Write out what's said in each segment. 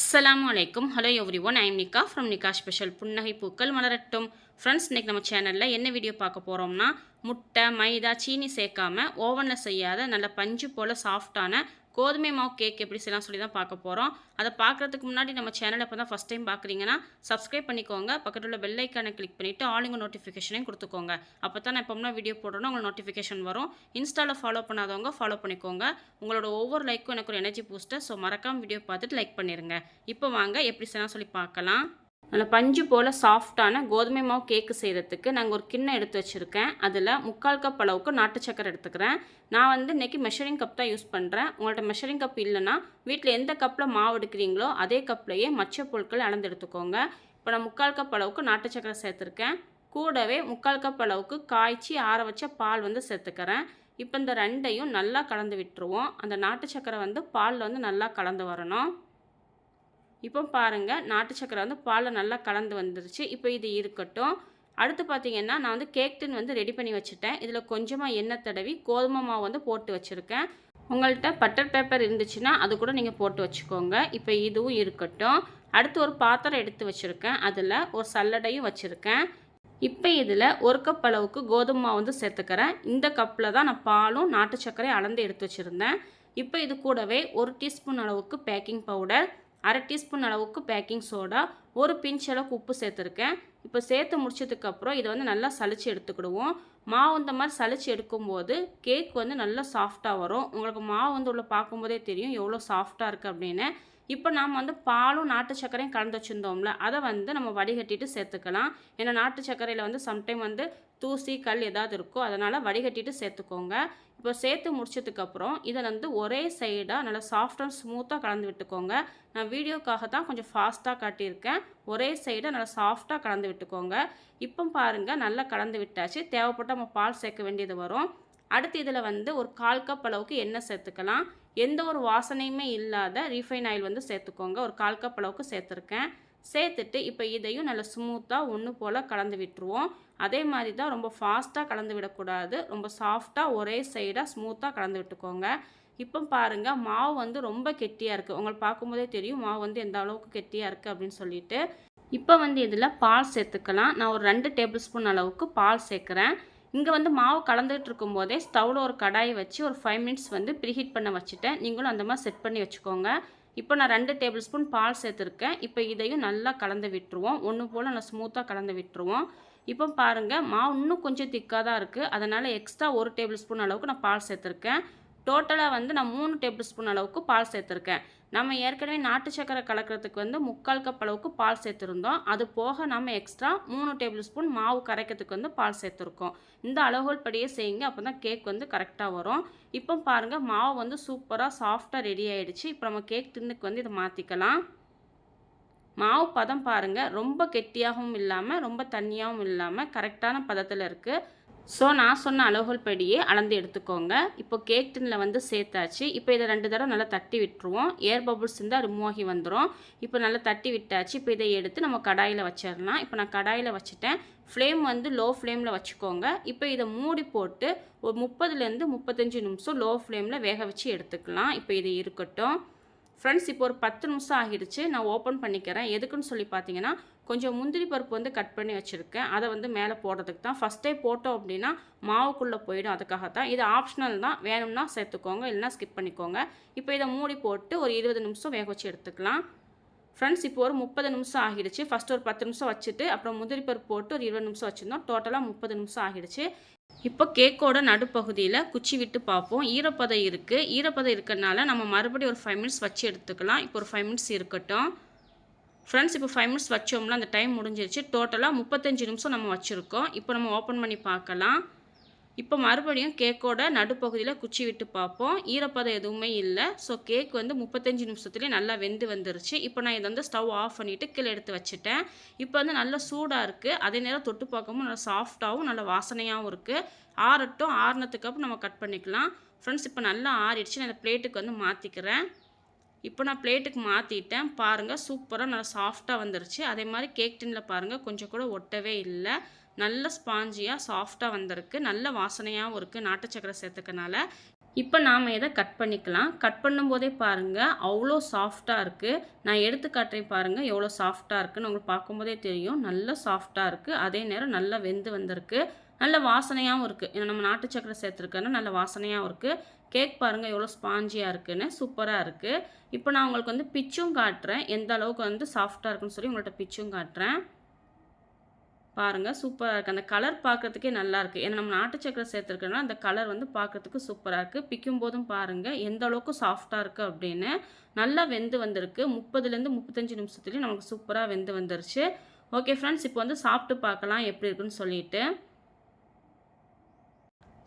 அஸ்லாம் அலைக்கும். Hello everyone I'm Nikka from Nikka special புன்னகை பூக்கள் மலரட்டும் ஃப்ரெண்ட்ஸ் இன்றைக்கி நம்ம சேனலில் என்ன வீடியோ பார்க்க போகிறோம்னா முட்டை மைதா சீனி சேர்க்காம ஓவனில் செய்யாத நல்ல பஞ்சு போல் சாஃப்டான கோதுமை மாவு கேக் எப்படி செய்யலாம் சொல்லி தான் பார்க்க போகிறோம் அதை பார்க்குறதுக்கு முன்னாடி நம்ம சேனலை இப்போ தான் ஃபஸ்ட் டைம் பார்க்குறீங்கன்னா சப்ஸ்கிரைப் பண்ணிக்கோங்க. பக்கத்தில் உள்ள பெல் ஐக்கானை கிளிக் பண்ணிவிட்டு ஆளுங்க நோட்டிஃபிகேஷனையும் கொடுத்துக்கோங்க. அப்போ தான் நான் எப்போம்னா வீடியோ போடுறோன்னா உங்களுக்கு நோட்டிஃபிகேஷன் வரும். இன்ஸ்டாவில் ஃபாலோ பண்ணாதவங்க ஃபாலோ பண்ணிக்கோங்க. உங்களோட ஒவ்வொரு லைக்கும் எனக்கு ஒரு எனர்ஜி பூஸ்டர் ஸோ மறக்காமல் வீடியோ பார்த்துட்டு லைக் பண்ணிடுங்க இப்போ வாங்க எப்படி செய்யலாம் சொல்லி பார்க்கலாம். நல்ல பஞ்சு போல் சாஃப்டான கோதுமை மாவு கேக்கு செய்கிறதுக்கு நாங்கள் ஒரு கிண்ணம் எடுத்து வச்சுருக்கேன். அதில் முக்கால் கப் அளவுக்கு நாட்டு சக்கரை எடுத்துக்கிறேன். நான் வந்து இன்றைக்கி மெஷரிங் கப் தான் யூஸ் பண்ணுறேன் உங்கள்ட்ட மெஷரிங் கப் இல்லைன்னா வீட்டில் எந்த கப்பில் மாவு எடுக்கிறீங்களோ அதே கப்லேயே மச்ச பொருட்கள் அளந்து எடுத்துக்கோங்க. இப்போ நான் முக்கால் கப் அளவுக்கு நாட்டு சக்கரை சேர்த்துருக்கேன். கூடவே முக்கால் கப் அளவுக்கு காய்ச்சி ஆற வச்ச பால் வந்து சேர்த்துக்கிறேன். இப்போ இந்த ரெண்டையும் நல்லா கலந்து விட்டுருவோம். அந்த நாட்டு சக்கரை வந்து பாலில் வந்து நல்லா கலந்து வரணும். இப்போ பாருங்கள் நாட்டு சக்கரை வந்து பாலில் நல்லா கலந்து வந்துருச்சு. இப்போ இது இருக்கட்டும். அடுத்து பார்த்தீங்கன்னா நான் வந்து கேக் டின் வந்து ரெடி பண்ணி வச்சுட்டேன். இதில் கொஞ்சமாக எண்ணெய் தடவி கோதுமை மாவு வந்து போட்டு வச்சுருக்கேன். உங்கள்கிட்ட பட்டர் பேப்பர் இருந்துச்சுன்னா அது கூட நீங்கள் போட்டு வச்சுக்கோங்க. இப்போ இதுவும் இருக்கட்டும். அடுத்து ஒரு பாத்திரம் எடுத்து வச்சுருக்கேன். அதில் ஒரு சல்லடையும் வச்சுருக்கேன். இப்போ இதில் ஒரு கப் அளவுக்கு கோதுமை மாவு வந்து சேர்த்துக்கிறேன். இந்த கப்பில் தான் நான் பாலும் நாட்டு சர்க்கரையும் அளந்து எடுத்து வச்சுருந்தேன். இப்போ இது கூடவே ஒரு டீஸ்பூன் அளவுக்கு பேக்கிங் பவுடர் அரை டீஸ்பூன் அளவுக்கு பேக்கிங் சோடா ஒரு பிஞ்ச் அளவுக்கு உப்பு சேர்த்துருக்கேன். இப்போ சேர்த்து முடிச்சதுக்கப்புறம் இதை வந்து நல்லா சளிச்சு எடுத்துக்கிடுவோம். மாவு இந்த மாதிரி சளிச்சு எடுக்கும்போது கேக் வந்து நல்லா சாஃப்டாக வரும். உங்களுக்கு மாவு வந்து உள்ள பார்க்கும்போதே தெரியும் எவ்வளோ சாஃப்டாக இருக்குது அப்படின்னு. இப்போ நாம் வந்து பாலும் நாட்டு சர்க்கரையும் கலந்து வச்சுருந்தோம்ல அதை வந்து நம்ம வடிகட்டிட்டு சேர்த்துக்கலாம். ஏன்னா நாட்டு சர்க்கரையில் வந்து சம்டைம் வந்து தூசி கல் ஏதாவது இருக்கோ அதனால் வடிகட்டிட்டு சேர்த்துக்கோங்க. இப்போ சேர்த்து முடிச்சதுக்கப்புறம் இதை வந்து ஒரே சைடாக நல்லா சாஃப்ட் அண்ட் ஸ்மூத்தாக கலந்து விட்டுக்கோங்க. நான் வீடியோக்காக தான் கொஞ்சம் ஃபாஸ்ட்டாக காட்டியிருக்கேன். ஒரே சைடாக நல்லா சாஃப்டாக கலந்து விட்டுக்கோங்க. இப்போ பாருங்கள் நல்லா கலந்து விட்டாச்சு. தேவைப்பட்ட நம்ம பால் சேர்க்க வேண்டியது வரும். அடுத்து இதில் வந்து ஒரு கால் கப் அளவுக்கு எண்ணெய் சேர்த்துக்கலாம். எந்த ஒரு வாசனையுமே இல்லாத ரீஃபைன் ஆயில் வந்து சேர்த்துக்கோங்க. ஒரு கால் கப் அளவுக்கு சேர்த்துருக்கேன். சேர்த்துட்டு இப்போ இதையும் நல்லா ஸ்மூத்தாக ஒன்று போல் கலந்து விட்டுருவோம். அதே மாதிரி தான் ரொம்ப ஃபாஸ்ட்டாக கலந்து விடக்கூடாது. ரொம்ப சாஃப்டாக ஒரே சைடாக ஸ்மூத்தாக கலந்து விட்டுக்கோங்க. இப்போ பாருங்கள் மாவு வந்து ரொம்ப கெட்டியாக இருக்குது உங்களுக்கு பார்க்கும்போதே தெரியும் மாவு வந்து எந்த அளவுக்கு கெட்டியாக இருக்குது அப்படின்னு சொல்லிட்டு. இப்போ வந்து இதில் பால் சேர்த்துக்கலாம். நான் ஒரு ரெண்டு டேபிள் ஸ்பூன் அளவுக்கு பால் சேர்க்குறேன். இங்கே வந்து மாவு கலந்துகிட்டு இருக்கும்போதே ஸ்டவ்வில் ஒரு கடாயை வச்சு ஒரு ஃபைவ் மினிட்ஸ் வந்து ப்ரீஹீட் பண்ண வச்சுட்டேன். நீங்களும் அந்த மாதிரி செட் பண்ணி வச்சுக்கோங்க. இப்போ நான் ரெண்டு டேபிள் ஸ்பூன் பால் சேர்த்துருக்கேன். இப்போ இதையும் நல்லா கலந்து விட்டுருவோம். ஒன்று போல் நல்லா ஸ்மூத்தாக கலந்து விட்டுருவோம். இப்போ பாருங்கள் மாவு இன்னும் கொஞ்சம் திக்காக தான் இருக்குது அதனால் எக்ஸ்ட்ரா ஒரு டேபிள் ஸ்பூன் அளவுக்கு நான் பால் சேர்த்துருக்கேன். டோட்டலாக வந்து நான் மூணு டேபிள் ஸ்பூன் அளவுக்கு பால் சேர்த்துருக்கேன். நம்ம ஏற்கனவே நாட்டு சக்கரை கலக்கிறதுக்கு வந்து முக்கால் கப் அளவுக்கு பால் சேர்த்துருந்தோம். அது போக நம்ம எக்ஸ்ட்ரா மூணு டேபிள் ஸ்பூன் மாவு கரைக்கிறதுக்கு வந்து பால் சேர்த்துருக்கோம். இந்த அளவுகள் படியே செய்யுங்க அப்போ தான் கேக் வந்து கரெக்டாக வரும். இப்போ பாருங்கள் மாவு வந்து சூப்பராக சாஃப்டாக ரெடி ஆகிடுச்சு இப்போ நம்ம கேக் தின்னுக்கு வந்து இதை மாற்றிக்கலாம் மாவு பதம் பாருங்கள் ரொம்ப கெட்டியாகவும் இல்லாமல் ரொம்ப தண்ணியாகவும் இல்லாமல் கரெக்டான பதத்தில் இருக்குது ஸோ நான் சொன்ன அளவுகள் படியே அளந்து எடுத்துக்கோங்க. இப்போ கேக் டின்னில் வந்து சேர்த்தாச்சு. இப்போ இதை ரெண்டு தடவை நல்லா தட்டி விட்டுருவோம். ஏர் பபுள்ஸ் இருந்தால் ரிமூவ் ஆகி வந்துடும் இப்போ நல்லா தட்டி விட்டாச்சு. இப்போ இதை எடுத்து நம்ம கடாயில் வச்சிடலாம். இப்போ நான் கடாயில் வச்சுட்டேன். ஃப்ளேம் வந்து லோ ஃப்ளேமில் வச்சுக்கோங்க. இப்போ இதை மூடி போட்டு ஒரு முப்பதுலேருந்து முப்பத்தஞ்சு நிமிஷம் லோ ஃப்ளேமில் வேக வச்சு எடுத்துக்கலாம். இப்போ இது இருக்கட்டும். ஃப்ரெண்ட்ஸ் இப்போ ஒரு பத்து நிமிஷம் ஆகிடுச்சு. நான் ஓப்பன் பண்ணிக்கிறேன். எதுக்குன்னு சொல்லி பார்த்தீங்கன்னா கொஞ்சம் முந்திரி பருப்பு வந்து கட் பண்ணி வச்சுருக்கேன். அதை வந்து மேலே போடுறதுக்கு தான். ஃபஸ்ட்டே போட்டோம் அப்படின்னா மாவுக்குள்ளே போயிடும். அதுக்காக தான் இது ஆப்ஷனல் தான். வேணும்னா சேர்த்துக்கோங்க. இல்லைனா ஸ்கிப் பண்ணிக்கோங்க. இப்போ இதை மூடி போட்டு ஒரு இருபது நிமிஷம் வேக வச்சு எடுத்துக்கலாம். ஃப்ரெண்ட்ஸ் இப்போ ஒரு முப்பது நிமிஷம் ஆகிடுச்சு. ஃபஸ்ட் ஒரு பத்து நிமிஷம் வச்சுட்டு அப்புறம் முந்திரி பருப்பு போட்டு ஒரு இருபது நிமிஷம் வச்சுருந்தோம். டோட்டலாக முப்பது நிமிஷம் ஆகிடுச்சு. இப்போ கேக்கோட நடுப்பகுதியில் குச்சி விட்டு பார்ப்போம். ஈரப்பதம் இருக்குது ஈரப்பதம் இருக்கிறனால நம்ம மறுபடியும் ஒரு ஃபைவ் மினிட்ஸ் வச்சு எடுத்துக்கலாம். இப்போ ஒரு ஃபைவ் மினிட்ஸ் இருக்கட்டும். ஃப்ரெண்ட்ஸ் இப்போ ஃபைவ் மினிட்ஸ் வச்சோம்னா அந்த டைம் முடிஞ்சிருச்சு. டோட்டலாக முப்பத்தஞ்சு நிமிஷம் நம்ம வச்சுருக்கோம். இப்போ நம்ம ஓப்பன் பண்ணி பார்க்கலாம். இப்போ மறுபடியும் கேக்கோட நடுப்பகுதியில் குச்சி விட்டு பார்ப்போம். ஈரப்பதம் எதுவுமே இல்லை. ஸோ கேக் வந்து முப்பத்தஞ்சு நிமிஷத்துலேயே நல்லா வெந்து வந்துருச்சு. இப்போ நான் இதை வந்து ஸ்டவ் ஆஃப் பண்ணிவிட்டு கீழே எடுத்து வச்சுட்டேன். இப்போ வந்து நல்லா சூடாக இருக்குது அதே நேரம் தொட்டு பார்க்கவும் நல்லா சாஃப்டாகவும் நல்லா வாசனையாகவும் இருக்குது ஆறட்டும். ஆறுனதுக்கு அப்புறம் நம்ம கட் பண்ணிக்கலாம். ஃப்ரெண்ட்ஸ் இப்போ நல்லா ஆறிடுச்சு. நான் இந்த பிளேட்டுக்கு வந்து மாற்றிக்கிறேன் இப்போ நான் பிளேட்டுக்கு மாற்றிட்டேன் பாருங்கள் சூப்பராக நல்லா சாஃப்டாக வந்துருச்சு. அதே மாதிரி கேக் டின்னில் பாருங்கள் கொஞ்சம் கூட ஒட்டவே இல்லை. நல்ல ஸ்பாஞ்சியாக சாஃப்டாக வந்திருக்கு. நல்ல வாசனையாகவும் இருக்குது நாட்டு சக்கரை சேர்த்துக்கனால. இப்போ நாம் இதை கட் பண்ணிக்கலாம்? கட் பண்ணும்போதே பாருங்கள் அவ்வளோ சாஃப்டாக இருக்குது நான் எடுத்து காட்டுறேன் பாருங்கள் எவ்வளோ சாஃப்டாக இருக்குன்னு உங்களுக்கு பார்க்கும்போதே தெரியும். நல்ல சாஃப்டாக இருக்குது அதே நேரம் நல்லா வெந்து வந்திருக்கு. நல்ல வாசனையாகவும் இருக்குது ஏன்னா நம்ம நாட்டு சக்கரை சேர்த்துருக்கேன்னா நல்ல வாசனையாகவும் இருக்குது கேக் பாருங்கள் எவ்வளோ ஸ்பாஞ்சியாக இருக்குன்னு சூப்பராக இருக்குது இப்போ நான் உங்களுக்கு வந்து பிச்சும் காட்டுறேன். எந்த அளவுக்கு வந்து சாஃப்டாக இருக்குன்னு சொல்லி உங்கள்கிட்ட பிச்சும் காட்டுறேன். பாருங்கள் சூப்பராக இருக்குது அந்த கலர் பார்க்குறதுக்கே நல்லாயிருக்கு ஏன்னா நம்ம நாட்டு சக்கரை சேர்த்துருக்கனால அந்த கலர் வந்து பார்க்குறதுக்கு சூப்பராக இருக்குது பிக்கும் போதும் பாருங்கள் எந்த அளவுக்கு சாஃப்டாக இருக்குது அப்படின்னு. நல்லா வெந்து வந்திருக்கு. முப்பதுலேருந்து முப்பத்தஞ்சு நிமிஷத்துலேயும் நமக்கு சூப்பராக வெந்து வந்துருச்சு. ஓகே ஃப்ரெண்ட்ஸ் இப்போ வந்து சாப்பிட்டு பார்க்கலாம் எப்படி இருக்குன்னு சொல்லிட்டு.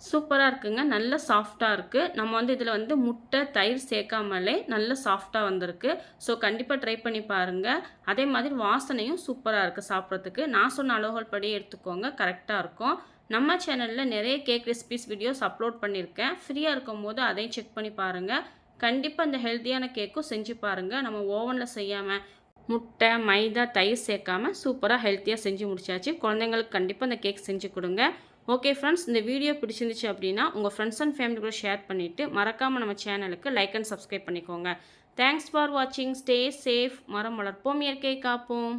சூப்பராக இருக்குங்க. நல்ல சாஃப்டாக இருக்குது நம்ம வந்து இதில் வந்து முட்டை தயிர் சேர்க்காமலே நல்ல சாஃப்டாக வந்திருக்கு. ஸோ கண்டிப்பாக ட்ரை பண்ணி பாருங்கள் அதே மாதிரி வாசனையும் சூப்பராக இருக்குது சாப்பிட்றதுக்கு. நான் சொன்ன அளவுகள் படி எடுத்துக்கோங்க. கரெக்டாக இருக்கும். நம்ம சேனலில் நிறைய கேக் ரெசிபிஸ் வீடியோஸ் அப்லோட் பண்ணியிருக்கேன் ஃப்ரீயாக இருக்கும்போது அதையும் செக் பண்ணி பாருங்கள் கண்டிப்பாக இந்த ஹெல்த்தியான கேக்கும் செஞ்சு பாருங்கள் நம்ம ஓவனில் செய்யாமல் முட்டை மைதா தயிர் சேர்க்காமல் சூப்பராக ஹெல்த்தியாக செஞ்சு முடிச்சாச்சு. குழந்தைங்களுக்கு கண்டிப்பாக அந்த கேக் செஞ்சு கொடுங்க. ஓகே ஃப்ரெண்ட்ஸ் இந்த வீடியோ பிடிச்சிருந்துச்சு அப்படின்னா உங்கள் ஃப்ரெண்ட்ஸ் அண்ட் ஃபேமிலி கூட ஷேர் பண்ணிவிட்டு மறக்காமல் நம்ம சேனலுக்கு லைக் அண்ட் சப்ஸ்கிரைப் பண்ணிக்கோங்க. தேங்க்ஸ் ஃபார் வாட்சிங் ஸ்டே சேஃப் மரம் வளர்ப்போம். இயற்கை காப்போம்.